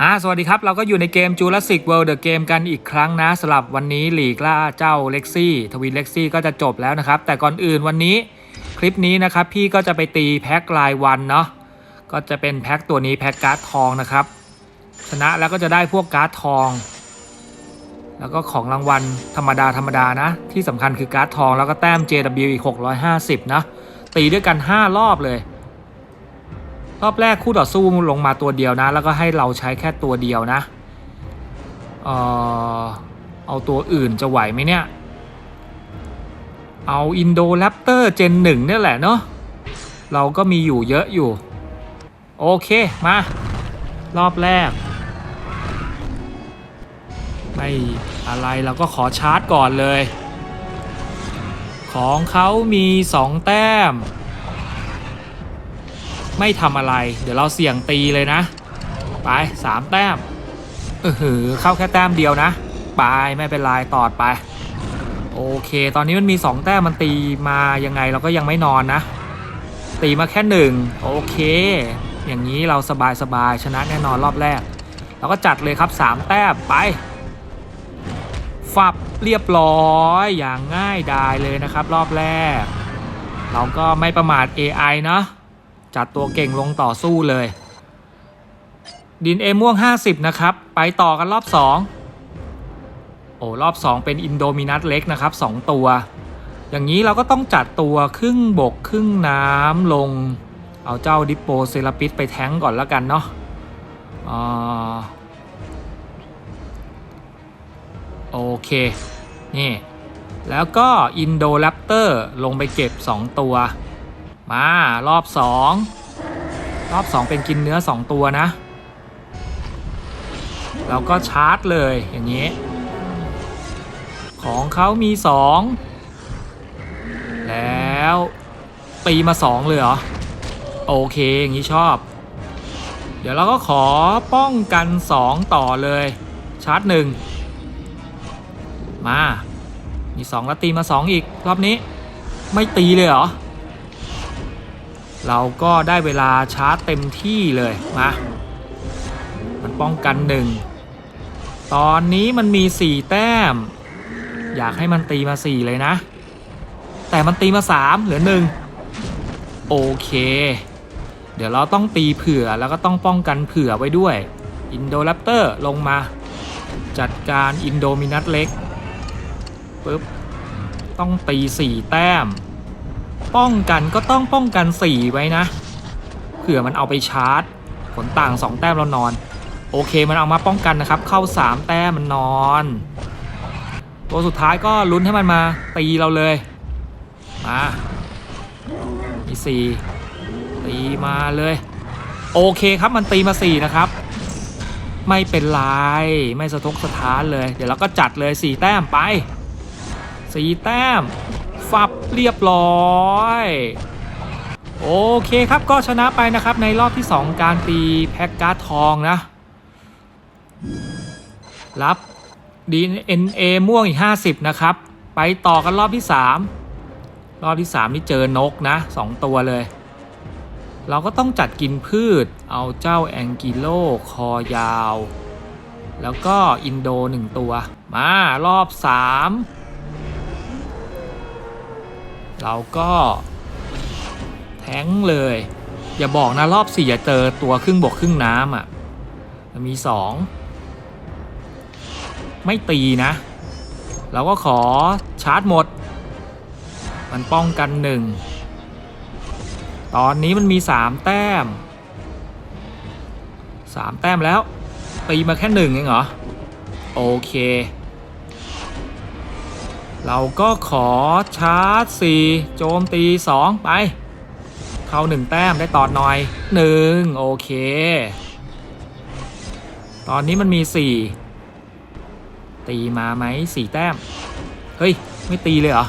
อ่าสวัสดีครับ เราก็อยู่ในเกม Jurassic World The Game กันอีกครั้งนะสำหรับวันนี้หลีกล่าเจ้าเล็กซี่ทวินเล็กซี่ก็จะจบแล้วนะครับ แต่ก่อนอื่นวันนี้คลิปนี้นะครับ พี่ก็จะไปตีแพ็ครายวันเนาะก็จะเป็นแพ็คตัวนี้แพ็คการ์ดทองนะครับ ชนะแล้วก็จะได้พวกการ์ดทอง แล้วก็ของรางวัลธรรมดาธรรมดานะ ที่สำคัญคือการ์ดทองแล้วก็แต้ม JW อีก 650 นะ ตีด้วยกัน 5 รอบเลย รอบแรกคู่ต่อสู้ลงมาตัวเดียวนะ แล้วก็ให้เราใช้แค่ตัวเดียวนะ เออเอาตัวอื่นจะไหวไหมเนี่ย เอาอินโดแรปเตอร์เจนหนึ่งเนี่ยแหละเนาะเราก็มีอยู่เยอะอยู่ โอเค มา รอบแรก ไม่อะไรเราก็ขอชาร์จก่อนเลย ของเขามี 2 แต้ม ไม่ทำอะไร เดี๋ยวเราเสี่ยงตีเลยนะ ไปสามแต้มเออหือเข้าแค่แต้มเดียวนะ ไปไม่เป็นไรตอดไป โอเค ตอนนี้มันมี 2 แต้มมันตีมายังไงเราก็ยังไม่นอนนะ ตีมาแค่หนึ่งโอเค อย่างนี้เราสบายสบายชนะแน่นอนรอบแรกเราก็จัดเลยครับ 3 แต้มไป ฝับเรียบร้อยอย่างง่ายดายเลยนะครับ รอบแรก เราก็ไม่ประมาท AI เนาะจัดตัวเก่งลงต่อสู้เลย ดินเอม่วง 50 นะครับ ไปต่อกันรอบ 2 โอ้รอบ 2 เป็นอินโดมินัสเล็กนะครับ 2 ตัว อย่างนี้เราก็ต้องจัดตัวครึ่งบกครึ่งน้ำลง เอาเจ้าดิปโปเซราปิสไปแท้งก่อนแล้วกันเนาะอ่า โอเค นี่ แล้วก็อินโดแรปเตอร์ลงไปเก็บ 2 ตัว มารอบ 2 รอบ 2 เป็นกินเนื้อ 2 ตัวนะ เราก็ชาร์จเลยอย่างนี้ ของเขามี 2 แล้วตีมา 2 เลยเหรอ โอเค อย่างนี้ชอบ เดี๋ยวเราก็ขอป้องกัน 2 ต่อเลยชาร์จ 1 มา มีสองแล้วตีมาสองอีก รอบนี้ไม่ตีเลยเหรอ เราก็ได้เวลาชาร์จเต็มที่เลยมามันป้องกันหนึ่งตอนนี้มันมีสี่แต้ม อยากให้มันตีมาสี่เลยนะ แต่มันตีมาสามเหลือหนึ่งโอเค เดี๋ยวเราต้องตีเผื่อแล้วก็ต้องป้องกันเผื่อไว้ด้วยอินโดแรปเตอร์ลงมา จัดการอินโดมินัสเล็ก ปุ๊บต้องตีสี่แต้ม ป้องกันก็ต้องป้องกันสี่ไว้นะเผื่อมันเอาไปชาร์จ ผลต่างสองแต้มเรานอน โอเคมันเอามาป้องกันนะครับ เข้าสามแต้มมันนอน ตัวสุดท้ายก็ลุ้นให้มันมาตีเราเลยมามีสี่ตีมาเลย โอเคครับมันตีมาสี่นะครับไม่เป็นไร ไม่สะทกสะท้านเลย เดี๋ยวเราก็จัดเลยสี่แต้มไป สีแต้มฝับเรียบร้อย โอเคครับก็ชนะไปนะครับในรอบที่ 2 การตีแพ็กการ์ดทองนะ รับ DNA ม่วงอีก 50 นะครับ ไปต่อกันรอบที่ 3 รอบที่ 3 นี่เจอนกนะ 2 ตัวเลย เราก็ต้องจัดกินพืชเอาเจ้าแองกิโลคอยาว แล้วก็อินโด 1 ตัว มารอบ 3 เราก็แท้งเลย อย่าบอกนะรอบสี่อย่าเจอตัวครึ่งบกครึ่งน้ำอะมันมีสองไม่ตีนะ เราก็ขอชาร์จหมด มันป้องกันหนึ่งตอนนี้มันมีสามแต้มสามแต้มแล้วตีมาแค่หนึ่งเองเหรอ โอเค เราก็ขอชาร์จ 4 โจมตี 2 ไป เข้า 1 แต้มได้ตอดหน่อย 1 โอเค ตอนนี้มันมี 4 ตีมาไหม4 แต้ม เฮ้ย ไม่ตีเลยเหรอ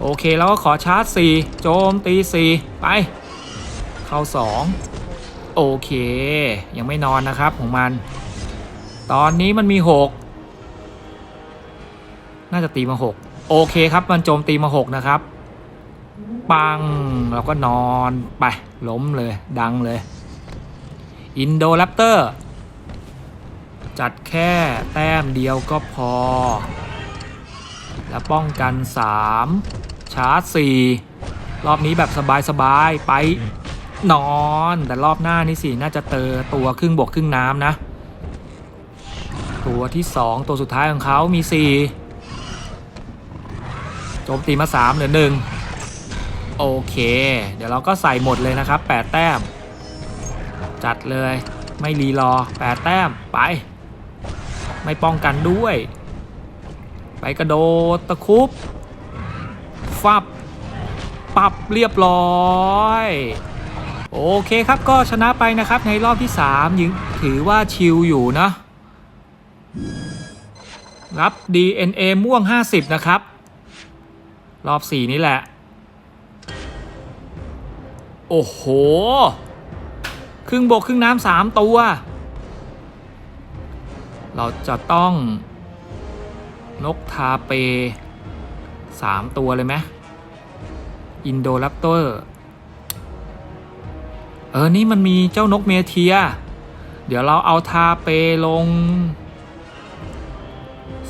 โอเคเราก็ขอชาร์จ 4 โจมตี 4 ไป เข้า 2 โอเค ยังไม่นอนนะครับของมัน ตอนนี้มันมี 6น่าจะตีมา6 โอเคครับมันโจมตีมา6นะครับ ปังเราก็นอนไปล้มเลยดังเลย อินโดแรปเตอร์ จัดแค่แต้มเดียวก็พอ แล้วป้องกัน 3 ชาร์จ 4 รอบนี้แบบสบายๆ ไปนอนแต่รอบหน้านี่สิน่าจะเตอตัวครึ่งบกครึ่งน้ำนะ ตัวที่ 2 ตัวสุดท้ายของเขามี 4 โจมตีมา 3 เหลือ1โอเค เดี๋ยวเราก็ใส่หมดเลยนะครับ 8 แต้ม จัดเลยไม่รีรอ 8 แต้มไป ไม่ป้องกันด้วย ไปกระโดดตะคุบฟับปรับเรียบร้อยโอเคครับก็ชนะไปนะครับในรอบที่3ยังถือว่าชิลอยู่นะรับ DNA ม่วง 50 นะครับ รอบ4นี้แหละ โอ้โห ครึ่งบกครึ่งน้ำสามตัว เราจะต้อง นกทาเปสามตัวเลยไหมอินโดแรปเตอร์ เออ นี่มันมีเจ้านกเมเทีย เดี๋ยวเราเอาทาเปลง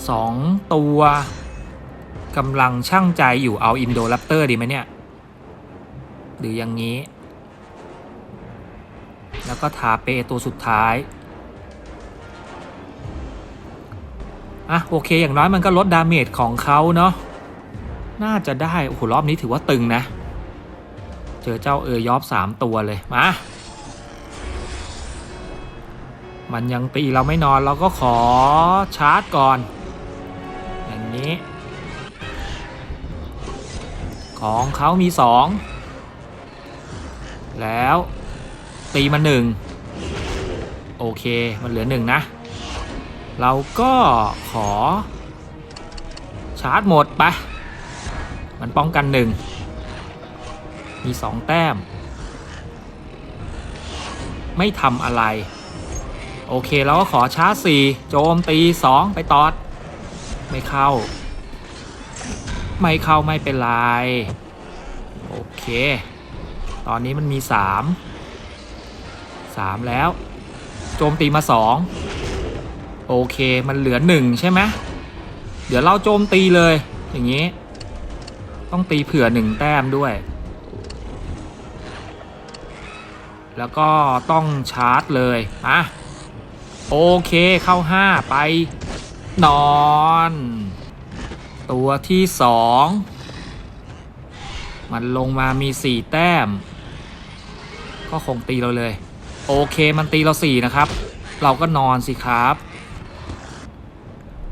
สองตัว กำลังช่างใจอยู่เอาอินโดแรปเตอร์ดีไหมเนี่ย หรืออย่างนี้ แล้วก็ทาเปตัวสุดท้ายอะโอเคอย่างน้อยมันก็ลดดาเมจของเขาเนาะน่าจะได้ โอ้โห รอบนี้ถือว่าตึงนะ เจอเจ้าเออยอบสามตัวเลย มา มันยังตีเราไม่นอนเราก็ขอชาร์จก่อน อย่างนี้ ของเขามีสองแล้วตีมาหนึ่งโอเคมันเหลือหนึ่งนะ เราก็ขอ ชาร์จหมดไป มันป้องกันหนึ่งมีสองแต้ม ไม่ทำอะไร โอเคเราก็ขอชาร์จสี่โจมตีสองไปตอด ไม่เข้า ไม่เข้าไม่เป็นไร โอเค ตอนนี้มันมีสามสามแล้ว โจมตีมาสองโอเคมันเหลือหนึ่งใช่ไหมเดี๋ยวเราโจมตีเลย อย่างนี้ ต้องตีเผื่อหนึ่งแต้มด้วย แล้วก็ต้องชาร์จเลยอะโอเคเข้าห้าไป นอน ตัวที่สองมันลงมามีสี่แต้ม ก็คงตีเราเลย โอเคมันตีเราสี่นะครับ เราก็นอนสิครับ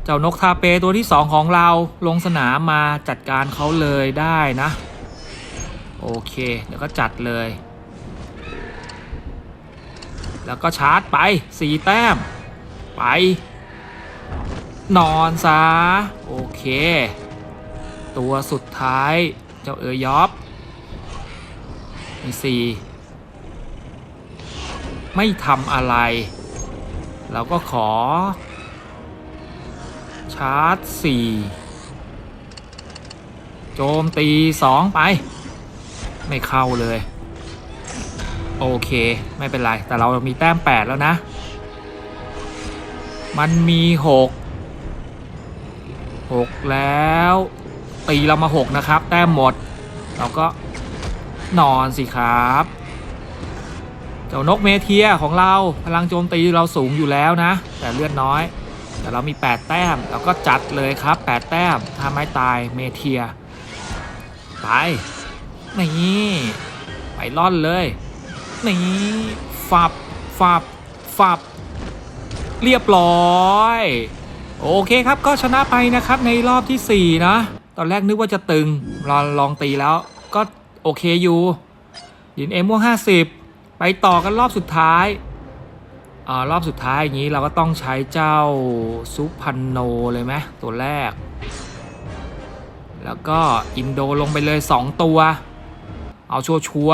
เจ้านกทาเปตัวที่สองของเราลงสนามมาจัดการเขาเลยได้นะ โอเค เดี๋ยวก็จัดเลย แล้วก็ชาร์จไปสี่แต้ม ไป นอนซะ โอเค ตัวสุดท้าย เจ้าเอ๋ยยอบมีสี่ไม่ทำอะไร เราก็ขอ ชาร์จ4โจมตี2ไป ไม่เข้าเลย โอเค ไม่เป็นไร แต่เรามีแต้ม8แล้วนะ มันมี6 6 แล้วตีเรามา 6 นะครับ แต้มหมด เราก็นอนสิครับ เจ้านกเมเทียของเราพลังโจมตีเราสูงอยู่แล้วนะ แต่เลือดน้อย แต่เรามี 8 แต้มเราก็จัดเลยครับ 8 แต้มถ้าไม่ตายเมเทีย ไปนี่ไปล่อนเลยนี่ฟับฟับฟับเรียบร้อย โอเคครับก็ชนะไปนะครับในรอบที่ 4 นะ ตอนแรกนึกว่าจะตึงลองลองตีแล้วก็โอเคอยู่ยินเอ็มม่วง50 ไปต่อกันรอบสุดท้ายอารอบสุดท้ายอย่างนี้เราก็ต้องใช้เจ้าซุปพันโนเลยไหมตัวแรก แล้วก็อินโดลงไปเลย 2 ตัว เอาชัวชัว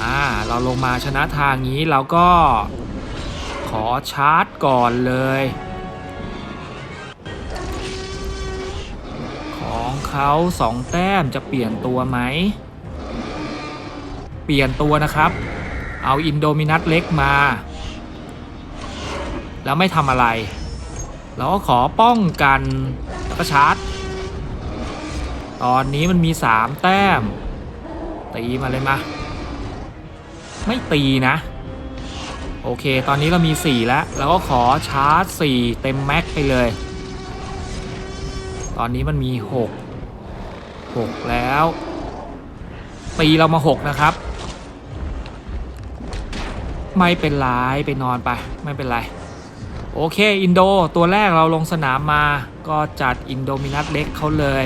อ่าเราลงมาชนะทางนี้เราก็ ขอชาร์จก่อนเลย ของเขาสองแต้มจะเปลี่ยนตัวไหม เปลี่ยนตัวนะครับ เอาอินโดมินัสเล็กมา แล้วไม่ทำอะไร เราก็ขอป้องกันแล้วก็ชาร์จ ตอนนี้มันมี3แต้ม ตีมาเลยมา ไม่ตีนะ โอเค ตอนนี้เรามี 4 แล้วเราก็ขอชาร์จ 4 เต็มแม็กไปเลย ตอนนี้มันมี 6 6 แล้ว ตีเรามา 6 นะครับ ไม่เป็นไร ไปนอนไป ไม่เป็นไร โอเค อินโด ตัวแรกเราลงสนามมา ก็จัดอินโดมินัสเล็กเขาเลย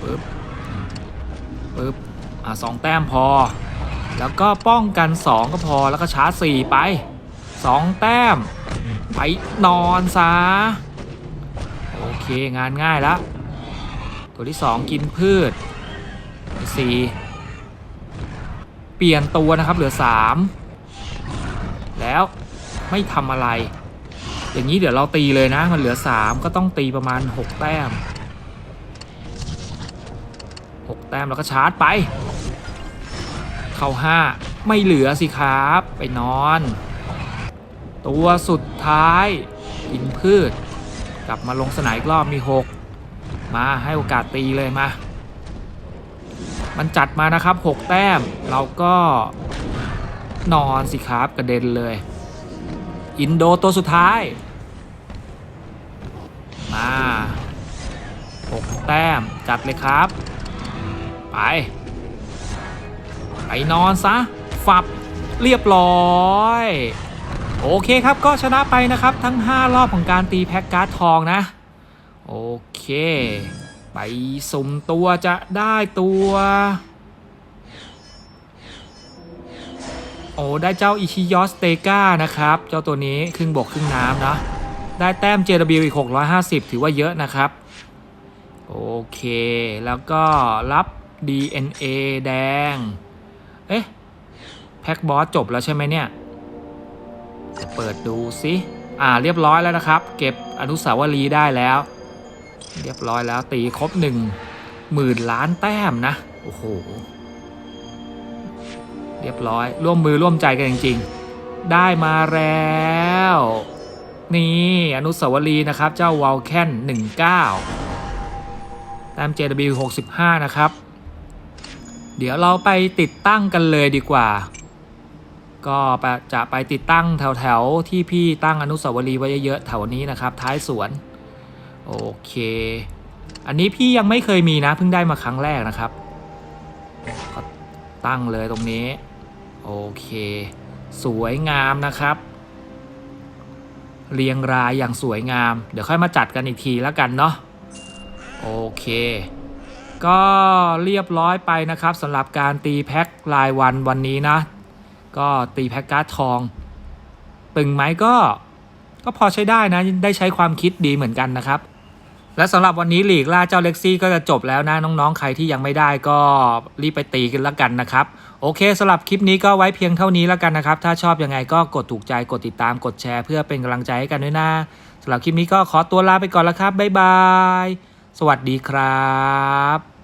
ปึ๊บปึ๊บอะสองแต้มพอ แล้วก็ป้องกัน 2 ก็พอแล้วก็ชาร์จ4ไป 2 แต้ม ไปนอนซะ โอเคงานง่ายแล้วตัวที่ 2 กินพืชสี่เปลี่ยนตัวนะครับเหลือ 3 แล้วไม่ทำอะไร อย่างนี้เดี๋ยวเราตีเลยนะ มันเหลือ 3 ก็ต้องตีประมาณ 6 แต้ม 6 แต้มแล้วก็ชาร์จไป เข้า 5 ไม่เหลือสิครับ ไปนอน ตัวสุดท้ายกินพืช กลับมาลงสนามอีกรอบมี 6 มาให้โอกาสตีเลยมา มันจัดมานะครับ 6 แต้ม เราก็นอนสิครับกระเด็นเลย อินโดตัวสุดท้าย มา6แต้มจัดเลยครับ ไป ไปนอนซะฝับเรียบร้อย โอเคครับก็ชนะไปนะครับทั้ง 5 รอบของการตีแพ็กการ์ดทองนะ โอเค ไปสุ่มตัวจะได้ตัว โอ้ได้เจ้าอิชิยอสเตกานะครับ เจ้าตัวนี้ครึ่งบกครึ่งน้ำนะ ได้แต้ม JW อีก 650 ถือว่าเยอะนะครับโอเค แล้วก็รับ DNA แดง เอ๊ะ แพ็กบอสจบแล้วใช่ไหมเนี่ยจะเปิดดูสิอ่าเรียบร้อยแล้วนะครับ เก็บอนุสาวรีย์ได้แล้ว เรียบร้อยแล้วตีครบหนึ่งหมื่นล้านแต้มนะ โอ้โห เรียบร้อย ร่วมมือร่วมใจกันจริง ๆ ได้มาแล้ว นี่ อนุสาวรีย์นะครับ เจ้าวอลแคน19แต้ม JW 65 นะครับ เดี๋ยวเราไปติดตั้งกันเลยดีกว่า ก็ไปจะไปติดตั้งแถวๆ ที่พี่ตั้งอนุสาวรีย์ไว้เยอะๆแถวนี้นะครับ ท้ายสวน โอเค อันนี้พี่ยังไม่เคยมีนะเพิ่งได้มาครั้งแรกนะครับก็ตั้งเลยตรงนี้ โอเค สวยงามนะครับ เรียงรายอย่างสวยงาม เดี๋ยวค่อยมาจัดกันอีกทีแล้วกันเนาะโอเค ก็เรียบร้อยไปนะครับสำหรับการตีแพ็ครายวันวันนี้นะ ก็ตีแพ็คการ์ดทอง ตึงไหมก็ก็พอใช้ได้นะ ได้ใช้ความคิดดีเหมือนกันนะครับ และสำหรับวันนี้หลีกล่าเจ้าเล็กซี่ก็จะจบแล้วนะน้องๆ ใครที่ยังไม่ได้ก็รีบไปตีกันล้วกันนะครับ โอเคสำหรับคลิปนี้ก็ไว้เพียงเท่านี้แล้วกันนะครับ ถ้าชอบยังไงก็กดถูกใจกดติดตามกดแชร์ เพื่อเป็นกำลังใจให้กันด้วยนะสำหรับคลิปนี้ก็ขอตัวลาไปก่อนแล้วครับบ๊ายบาย สวัสดีครับ